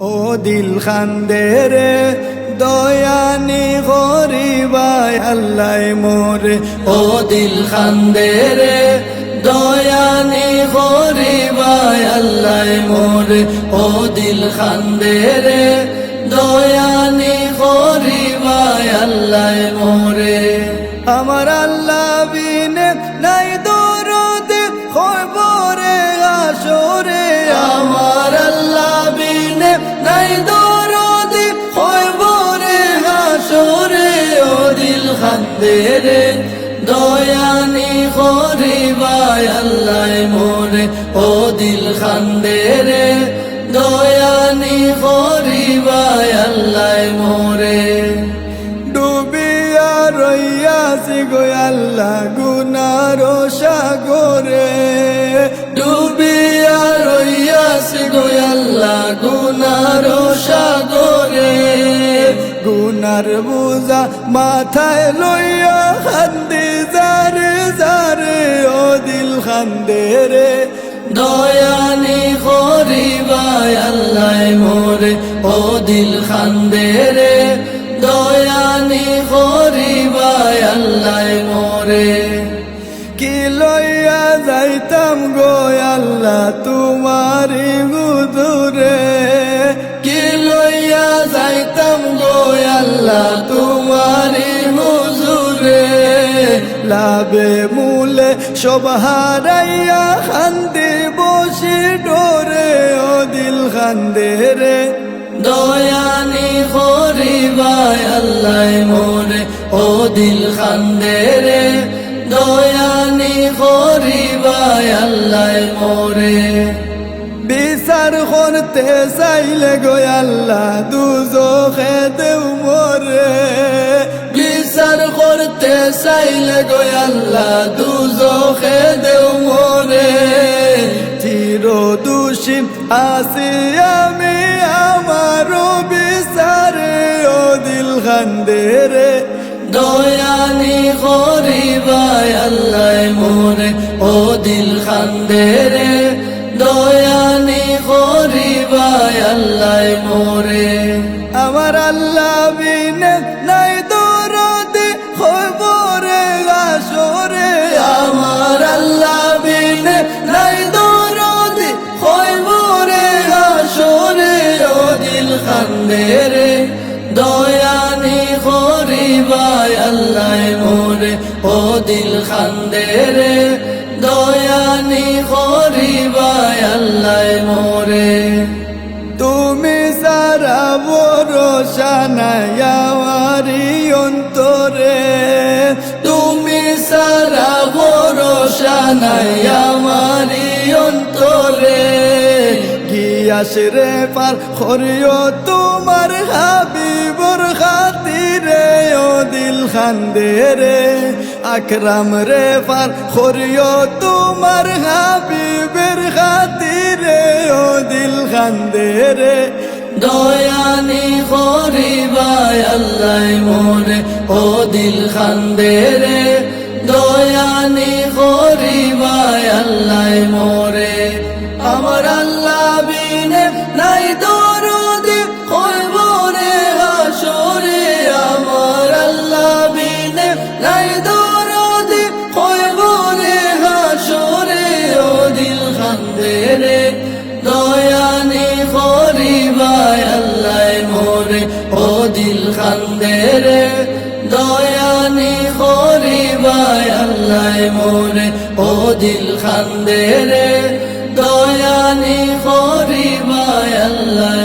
ও দিল খান্দে রে দয়ানি গরিবাই আল্লাহ মোরে। ও দিল খান্দে রে দয়ানি গরিবাই আল্লাহ মোরে। ও দিল খান্দে রে দয়ানি গরিবাই আল্লাহ মোরে। আমার আল্লাহ খান্দে রে দয়ানি করিবাই আল্লাহ মোরে ও দিল খান্দে রে। দয়ানি করিবাই আল্লাহ মোরে ডুবিয়া রইয়াছি গো গুনার সাগরে। ডুবিয়া রইয়াছে গো আল্লাহ গুনার বুঝা মাথায় লইয়া খান্দি জারে জারে ও দিল খান্দে রে। দয়ানি করিবাই আল্লাহ মোরে ও দিল খান্দে রে। দয়ানি করিবাই আল্লাহ মোরে। কি লইয়া যাইতাম গো আল্লাহ তোমারি গুদুরে আল্লাহ তোমারি হুজুরে লাভে মূলে সব হারাইয়া খান্দি বসি ডোরে ও দিল খান্দে রে। দয়ানি করিবাই আল্লাহ মোরে ও দিল খান্দে রে। দয়ানি করিবাই আল্লাহ মোরে। বিচার করতে চাইলে গো আল্লাহ দুজোখে চাইলে গো আল্লাহ দুজখে দেও মোরে চির দোষী আসি আমি আমারও বিচারে ও দিল খান্দে রে। দয়ানি করিবাই আল্লাহ মোরে ও দিল খান্দে রে। দয়ানি করিবাই আল্লাহ মোরে আমার আল্লাহ বিনে নাই করিবাই আল্লাহ মোরে ও দিল খান্দে রে দয়ানি করিবাই আল্লাহ মোরে তুমি সারা নাই আমারি অন্তরে তুমি সারা নাই আমারি অন্তরে। কি রে পার করিও তোমার খাতিরে ও দিল খান্দে রে, আকরাম রে পার করিও তোমার হাবিবের খাতিরে। ও দিল খান্দে রে, দয়ানি করিবাই আল্লাহ মোরে ও দিল খান্দে রে, দয়ানি করিবাই আল্লাহ মোরে দিল খান্দে রে দয়ানি করিবাই আল্লাহ